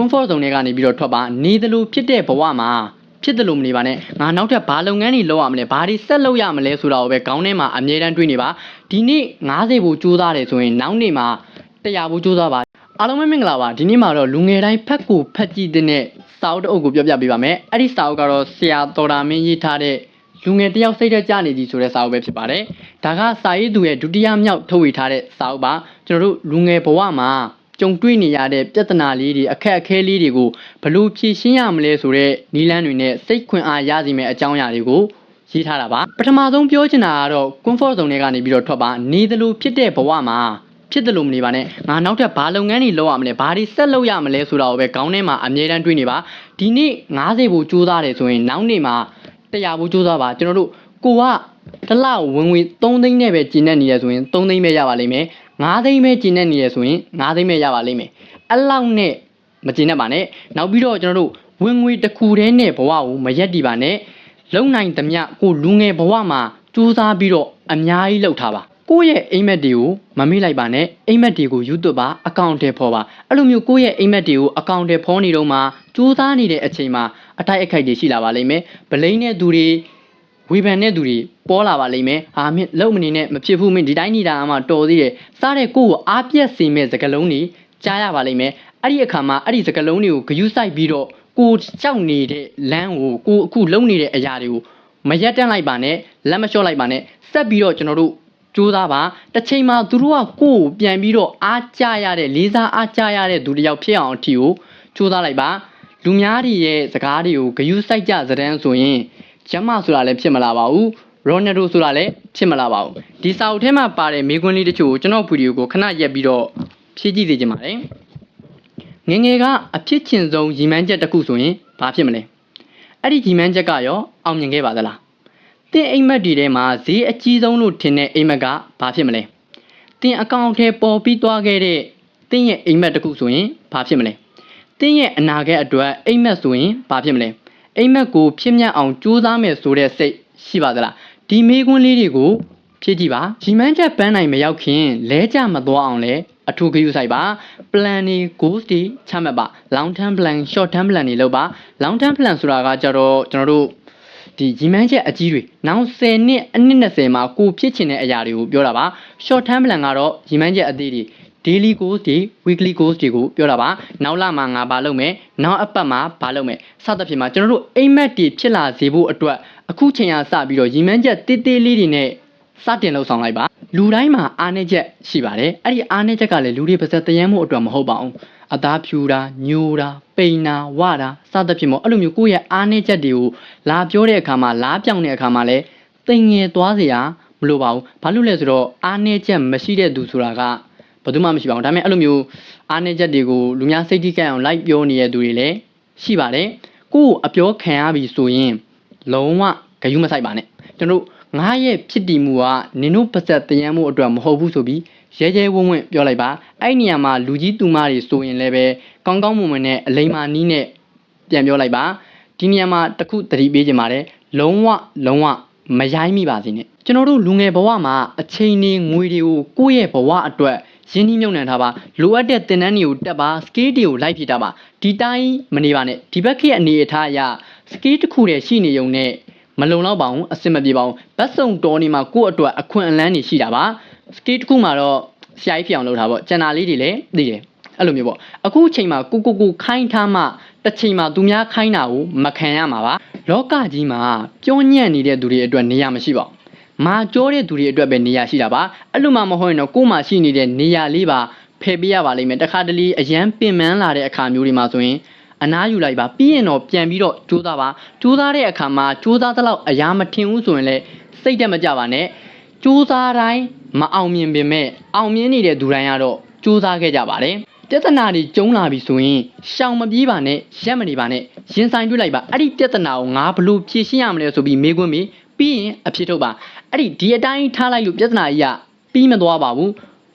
comfort zone တွေကနေပြီးတော့ထွက်ပါနေသလိုဖြစ်တဲ့ဘဝမှာဖြစ်တယ်လို့မနေပါနဲ့ငါနောက်ထပ်ဘာလုပ်ငန်းတွေလုပ်ရမလဲဘာတွေဆက်လုပ်ရမလဲဆိုတာကိုပဲခေါင်းထဲမှာအမြဲတမ်းတွေးနေပါဒီနေ့90ဘူစူးစားတယ်ဆိုရင်နောက်နေ့မှာ100ဘူစူးစားပါအားလုံးပဲမင်္ဂလာပါဒီနေ့မှာတော့လူငယ်တိုင်းဖက်ကိုဖက်ကြည့်တဲ့စာအုပ်တစ်အုပ်ကိုပြောပြပေးပါမယ်အဲ့ဒီစာအုပ်ကတော့ဆရာတော်တာမင်းရေးထားတဲ့လူငယ်တယောက်စိတ်သက်ကြနေသည်ဆိုတဲ့စာအုပ်ပဲဖြစ်ပါတယ်ဒါကစာရေးသူရဲ့ဒုတိယမြောက်ထုတ်ဝေထားတဲ့စာအုပ်ပါကျွန်တော်တို့လူငယ်ဘဝမှာ ကြုံတွေ့နေရတဲ့ပြဿနာလေးတွေအခက်အခဲလေးတွေကိုဘယ်လိုဖြေရှင်းရမလဲဆိုတဲ့နည်းလမ်းတွေနဲ့စိတ်ခွင်အားရစီမဲ့အကြောင်းအရာတွေကိုရေးထားတာပါပထမဆုံးပြောချင်တာကတော့ comfort zone တွေကနေပြီးတော့ထွက်ပါနေသလိုဖြစ်တဲ့ဘဝမှာဖြစ်တယ်လို့မနေပါနဲ့ငါနောက်ထပ်ဘာလုပ်ငန်းတွေလုပ်ရမလဲဘာတွေဆက်လုပ်ရမလဲဆိုတာကိုပဲခေါင်းထဲမှာအမြဲတမ်းတွေးနေပါဒီနေ့90ဘူစူးစားတယ်ဆိုရင်နောက်နေ့မှာ100ဘူစူးစားပါကျွန်တော်တို့ကိုကတစ်လဝင်ငွေ3သိန်းနဲ့ပဲကျင်နေနေရဆိုရင်3သိန်းပဲရပါလိမ့်မယ် 9သိန်းပဲကျင်နေနေရဆိုရင်9သိန်းပဲရပါလိမ့်မယ်အဲ့လောက်နဲ့မကျင်တတ်ပါနဲ့နောက်ပြီးတော့ကျွန်တော်တို့ဝင်ငွေတစ်ခုတည်းနဲ့ဘဝကိုမရက်တီပါနဲ့လုံနိုင်သမျှကိုလူငယ်ဘဝမှာစူးစမ်းပြီးတော့အများကြီးလှုပ်ထားပါကိုယ့်ရဲ့အိမ်မက်တွေကိုမမေ့လိုက်ပါနဲ့အိမ်မက်တွေကိုယူသွတ်ပါအကောင့်ထဲဖော်ပါအဲ့လိုမျိုးကိုယ့်ရဲ့အိမ်မက်တွေကိုအကောင့်ထဲဖော်နေတော့မှစူးစမ်းနေတဲ့အချိန်မှာအထိုက်အခိုက်တွေရှိလာပါလိမ့်မယ်ဗလိန်တဲ့သူတွေ ဝေဖန်တဲ့သူတွေပေါ်လာပါလိမ့်မယ်အာမင်းလုံမနေနဲ့မဖြစ်ဘူးမင်းဒီတိုင်းနေတာမှတော်သေးတယ်စားတဲ့ကိုယ့်ကိုအားပြက်စေမဲ့စကလုံးတွေကြားရပါလိမ့်မယ်အဲ့ဒီအခါမှာအဲ့ဒီစကလုံးတွေကိုဂယုစိုက်ပြီးတော့ကိုကြောက်နေတဲ့လမ်းကိုကိုအခုလုံနေတဲ့အရာတွေကိုမရက်တန့်လိုက်ပါနဲ့လက်မလျှော့လိုက်ပါနဲ့ဆက်ပြီးတော့ကျွန်တော်တို့ကြိုးစားပါတစ်ချိန်မှာသူတို့ကကိုယ့်ကိုပြန်ပြီးတော့အားကြရတဲ့လေးစားအားကြရတဲ့သူတစ်ယောက်ဖြစ်အောင်အထီကိုကြိုးစားလိုက်ပါလူများတွေရဲ့စကားတွေကိုဂယုစိုက်ကြစတဲ့ဆိုရင် ကျမဆိုတာလည်းဖြစ်မလာပါဘူးရိုနယ်ဒိုဆိုတာလည်းဖြစ်မလာပါဘူးဒီစာအုပ်ထဲမှာပါတဲ့မိကွန်းလေးတချို့ကိုကျွန်တော်ဗီဒီယိုကိုခဏရက်ပြီးတော့ဖြည့်ကြည့်စေချင်ပါတယ်ငယ်ငယ်ကအဖြစ်ချင်ဆုံးရီမန်းချက်တစ်ခုဆိုရင်ဘာဖြစ်မလဲအဲ့ဒီရီမန်းချက်ကရောအောင်မြင်ခဲ့ပါသလားတင်အိမ်မက်ဒီထဲမှာဈေးအကြီးဆုံးလို့ထင်တဲ့အိမ်မက်ကဘာဖြစ်မလဲတင်အကောင့်ထဲပေါ်ပြီးသွားခဲ့တဲ့တင်ရဲ့အိမ်မက်တစ်ခုဆိုရင်ဘာဖြစ်မလဲတင်ရဲ့အနာဂတ်အတွက်အိမ်မက်ဆိုရင်ဘာဖြစ်မလဲ အိမ်မက်ကိုဖြစ်မြတ်အောင်ကြိုးစားမယ်ဆိုတဲ့စိတ်ရှိပါသလားဒီမေးခွန်းလေးတွေကိုဖြည့်ကြည့်ပါရီမန်းချက်ပန်းနိုင်မရောက်ခင်လဲကြမသွားအောင်လဲအထူးဂရုစိုက်ပါ plan တွေ goals တွေချမှတ်ပါ long term plan short term plan တွေလုပ်ပါ long term plan ဆိုတာကကြတော့ကျွန်တော်တို့ဒီရီမန်းချက်အကြီးတွေနောက်10နှစ်အနှစ်20မှာကိုဖြစ်ချင်တဲ့အရာတွေကိုပြောတာပါ short term plan ကတော့ရီမန်းချက်အသေးတွေ daily goals တွေ weekly goals တွေကိုပြောတာပါနောက်လမှာငါဘာလုပ်မယ်နောက်အပတ်မှာဘာလုပ်မယ်စသဖြင့်မှာကျွန်တော်တို့အိမ်မက်တွေဖြစ်လာစေဖို့အတွက်အခုချိန်ရစပြီးတော့ရည်မှန်းချက်တေးသေးလေးတွေနဲ့စတင်လှုပ်ဆောင်လိုက်ပါလူတိုင်းမှာအားနည်းချက်ရှိပါတယ်အဲ့ဒီအားနည်းချက်ကလည်းလူတွေပါစက်တရမ်းမှုအတွက်မဟုတ်ပါဘူးအသားဖြူတာညိုတာပိန်တာဝတာစသဖြင့်ပေါ့အဲ့လိုမျိုးကိုယ့်ရဲ့အားနည်းချက်တွေကိုလာပြောတဲ့အခါမှာလားပြောင်တဲ့အခါမှာလည်းတင်ငယ်သွားစရာမလိုပါဘူးဘာလို့လဲဆိုတော့အားနည်းချက်မရှိတဲ့သူဆိုတာက ဘယ်သူမှမရှိပါဘူးဒါပေမဲ့အဲ့လိုမျိုးအားနည်းချက်တွေကိုလူများစိတ်ထိကြိုက်အောင်လိုက်ပြောနေတဲ့သူတွေလည်းရှိပါတယ်ကိုယ့်ကိုအပြောခံရပြီဆိုရင်လုံးဝဂယုမဆိုင်ပါနဲ့ကျွန်တော်တို့ငါရဲ့ဖြစ်တည်မှုကနင်တို့ပါစက်တရမ်းမှုအတွက်မဟုတ်ဘူးဆိုပြီးရဲရဲဝံ့ဝံ့ပြောလိုက်ပါအဲ့ဒီနေရာမှာလူကြီးသူမတွေဆိုရင်လည်းပဲကောင်းကောင်းမွန်မွန်နဲ့အလိမ္မာနီးနဲ့ပြန်ပြောလိုက်ပါဒီနေရာမှာတစ်ခုသတိပေးချင်ပါတယ်လုံးဝလုံးဝမရိုင်းမိပါစေနဲ့ကျွန်တော်တို့လူငယ်ဘဝမှာအချိန်နေငွေတွေကိုကိုယ့်ရဲ့ဘဝအတွက် ရင်းနှီးမြှုပ်နှံထားပါလိုအပ်တဲ့သင်တန်းတွေကိုတက်ပါ skill တွေကိုလိုက်ဖြစ်တာပါဒီတိုင်းမနေပါနဲ့ဒီဘက်ခေတ်အနေအထားအရ skill တစ်ခုတည်းရှိနေုံနဲ့မလုံလောက်ပါဘူးအဆင်မပြေပါဘူးဘတ်စုံတော်နေမှာကိုယ့်အတွက်အခွင့်အလမ်းတွေရှိတာပါ skill တစ်ခုမှာတော့ဆရာကြီးဖြစ်အောင်လုပ်တာပေါ့ကျန်တာလေးတွေလည်းသိတယ်အဲ့လိုမျိုးပေါ့အခုအချိန်မှာကိုကိုကိုခိုင်းထားမှတစ်ချိန်မှာသူများခိုင်းတာကိုမခံရမှာပါလောကကြီးမှာပြောညံ့နေတဲ့သူတွေအတွက်နေရာမရှိပါဘူး မာကြောတဲ့သူတွေအတွက်ပဲနေရာရှိတာပါအဲ့လိုမှမဟုတ်ရင်တော့ကို့မှာရှိနေတဲ့နေရာလေးပါဖယ်ပေးရပါလိမ့်မယ်တခါတလေအရန်ပင်ပန်းလာတဲ့အခါမျိုးတွေမှာဆိုရင်အနားယူလိုက်ပါပြီးရင်တော့ပြန်ပြီးတော့ကြိုးစားပါကြိုးစားတဲ့အခါမှာကြိုးစားသလောက်အရာမထင်ဘူးဆိုရင်လည်းစိတ်တက်မကြပါနဲ့ကြိုးစားတိုင်းမအောင်မြင်ပင်မဲ့အောင်မြင်နေတဲ့သူတိုင်းကတော့ကြိုးစားခဲ့ကြပါတယ်ပြဿနာတွေကျုံလာပြီဆိုရင်ရှောင်မပြေးပါနဲ့ရက်မနေပါနဲ့ရင်ဆိုင်တွေ့လိုက်ပါအဲ့ဒီပြဿနာကိုငါဘလို့ဖြေရှင်းရမလဲဆိုပြီးမေးခွန်းပြီးပြီးရင်အဖြစ်ထုတ်ပါ အဲ့ဒီဒီအတိုင်းထားလိုက်လို့ပြဿနာကြီးကပြီးမသွားပါဘူး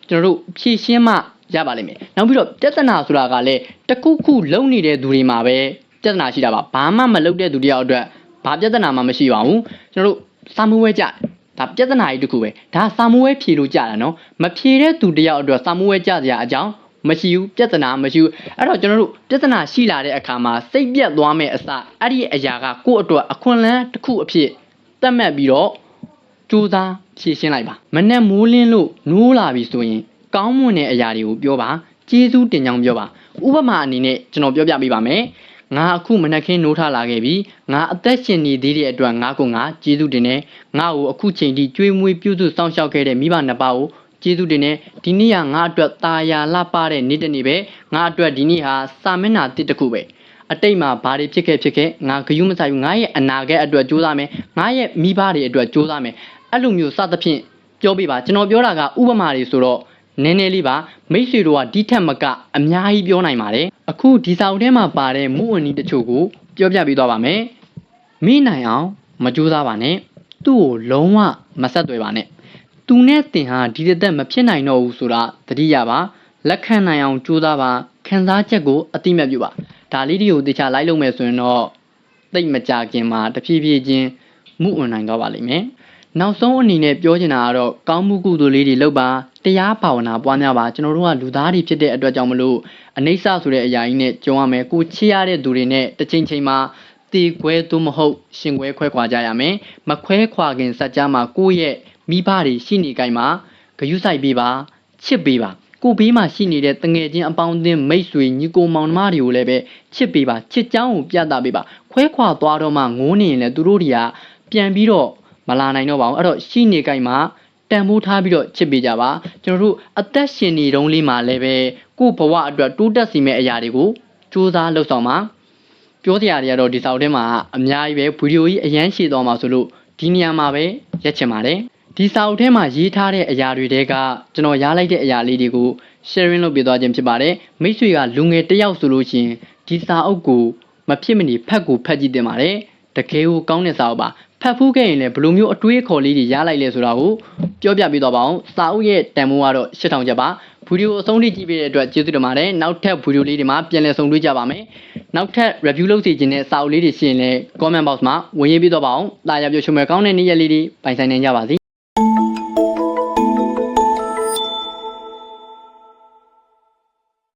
ကျွန်တော်တို့ဖြေရှင်းမှရပါလိမ့်မယ်နောက်ပြီးတော့ပြဿနာဆိုတာကလည်းတစ်ခုခုလုံနေတဲ့သူတွေမှာပဲပြဿနာရှိတာပါဘာမှမလုပ်တဲ့သူတယောက်အတွက်ဘာပြဿနာမှမရှိပါဘူးကျွန်တော်တို့စာမွေးကြဒါပြဿနာကြီးတစ်ခုပဲဒါစာမွေးဖြေလို့ကြတာနော်မဖြေတဲ့သူတယောက်အတွက်စာမွေးကြစရာအကြောင်းမမရှိဘူးပြဿနာမရှိဘူးအဲ့တော့ကျွန်တော်တို့ပြဿနာရှိလာတဲ့အခါမှာစိတ်ပြတ်သွားမယ်အစအဲ့ဒီအရာကကိုယ့်အတွက်အခွင့်အလမ်းတစ်ခုအဖြစ်သတ်မှတ်ပြီးတော့ စူးစမ်းဖြေရှင်းလိုက်ပါမနဲ့မိုးလင်းလို့နိုးလာပြီဆိုရင် ကောင်းမွန်တဲ့အရာတွေကိုပြောပါကျေးဇူးတင်ကြောင်းပြောပါဥပမာအနေနဲ့ကျွန်တော်ပြောပြပေးပါမယ်ငါအခုမနက်ခင်းနိုးထလာခဲ့ပြီငါအသက်ရှင်နေသေးတဲ့အတွက်ငါကငါကျေးဇူးတင်တယ်ငါ့ကိုအခုချိန်ထိကြွေးမွေးပြုစုစောင့်ရှောက်ခဲ့တဲ့မိဘနှစ်ပါးကိုကျေးဇူးတင်တယ်ဒီနေ့ကငါအတွက်ตาယာလှပတဲ့နေ့တစ်နေ့ပဲငါအတွက်ဒီနေ့ဟာစာမျက်နှာတစ်တစ်ခုပဲအတိတ်မှာဘာတွေဖြစ်ခဲ့ဖြစ်ခဲ့ငါဂယုမဆိုင်ဘူးငါရဲ့အနာဂတ်အတွက်ကြိုးစားမယ်ငါရဲ့မိဘတွေအတွက်ကြိုးစားမယ် အဲ့လိုမျိုးစသဖြင့်ပြောပြပါကျွန်တော်ပြောတာကဥပမာတွေဆိုတော့နည်းနည်းလေးပါမိတ်ဆွေတို့ကဒီထက်မကအများကြီးပြောနိုင်ပါတယ်အခုဒီစာအုပ်ထဲမှာပါတဲ့မူဝင်ဤတချို့ကိုပြောပြပေးသွားပါမယ်မိနိုင်အောင်မကြိုးစားပါနဲ့သူ့ကိုလုံးဝမဆက်သွယ်ပါနဲ့သူနဲ့တင်ဟာဒီတစ်သက်မဖြစ်နိုင်တော့ဘူးဆိုတာသတိရပါလက်ခံနိုင်အောင်ကြိုးစားပါခံစားချက်ကိုအတိမတ်ပြုပါဒါလေးတွေကိုတခြားလိုက်လုပ်မယ်ဆိုရင်တော့သိပ်မကြခင်မှာတဖြည်းဖြည်းချင်းမှုဝင်နိုင်တော့ပါလိမ့်မယ် နောက်ဆုံးအနေနဲ့ပြောချင်တာကတော့ကောင်းမှုကုသိုလ်လေးတွေလုပ်ပါတရားဘာဝနာပွားများပါကျွန်တော်တို့ကလူသားတွေဖြစ်တဲ့အတွက်ကြောင့်မလို့အနိစ္စဆိုတဲ့အရာကြီးနဲ့ကြုံရမယ်ကိုချစ်ရတဲ့သူတွေနဲ့တစ်ချိန်ချိန်မှာတည်ခွဲသို့မဟုတ်ရှင်ခွဲခွဲခွာကြရမယ်မခွဲခွာခင်စัจ जा မှာကိုယ့်ရဲ့မိဘတွေရှိနေကြမှာဂယုစိုက်ပေးပါချစ်ပေးပါကိုဘေးမှာရှိနေတဲ့တငယ်ချင်းအပေါင်းအသင်းမိတ်ဆွေညီကိုမောင်နှမတွေကိုလည်းပဲချစ်ပေးပါချစ်ချောင်းကိုပြသပေးပါခွဲခွာသွားတော့မှငိုးနေရင်လည်းသူတို့တွေကပြန်ပြီးတော့ မလာနိုင်တော့ပါဘူးအဲ့တော့ရှိနေကြိုင်မှာတန်ဖိုးထားပြီးတော့ချစ်ပေးကြပါကျွန်တော်တို့အသက်ရှင်နေတုန်းလေးမှာလည်းပဲကိုယ့်ဘဝအတွက်တိုးတက်စီမဲ့အရာတွေကိုစူးစမ်းလှုပ်ဆောင်ပါပြောစရာတွေကတော့ဒီစာအုပ်ထဲမှာအများကြီးပဲဗီဒီယိုကြီးအရန်ရှည်သွားမှာဆိုလို့ဒီနေရာမှာပဲရက်ချင်ပါတယ်ဒီစာအုပ်ထဲမှာရေးထားတဲ့အရာတွေတဲကကျွန်တော်ရားလိုက်တဲ့အရာလေးတွေကို sharing လုပ်ပြသွားခြင်းဖြစ်ပါတယ်မိတ်ဆွေကလူငယ်တစ်ယောက်ဆိုလို့ရှိရင်ဒီစာအုပ်ကိုမဖြစ်မနေဖတ်ကိုဖတ်ကြည့်တင်ပါတယ်တကယ်ကိုကောင်းတဲ့စာအုပ်ပါ ဖတ်ဖူးခဲ့ရင်လည်းဘယ်လိုမျိုးအတွေးအခေါ်လေးတွေရလိုက်လဲဆိုတာကိုပြောပြပေးတော့ပါအောင်စာအုပ်ရဲ့တန်ဖိုးကတော့8000ကျပ်ပါဗီဒီယိုအဆုံးထိကြည့်ပေးတဲ့အတွက်ကျေးဇူးတင်ပါတယ်နောက်ထပ်ဗီဒီယိုလေးတွေမှာပြန်လည်ဆုံတွေ့ကြပါမယ်နောက်ထပ် review လုပ်စီခြင်းတဲ့စာအုပ်လေးတွေရှိရင်လည်း comment box မှာဝင်ရေးပေးတော့ပါအောင်တာယာပြောချုံမဲ့ကောင်းတဲ့နေ့ရက်လေးတွေပိုင်ဆိုင်နိုင်ကြပါစေ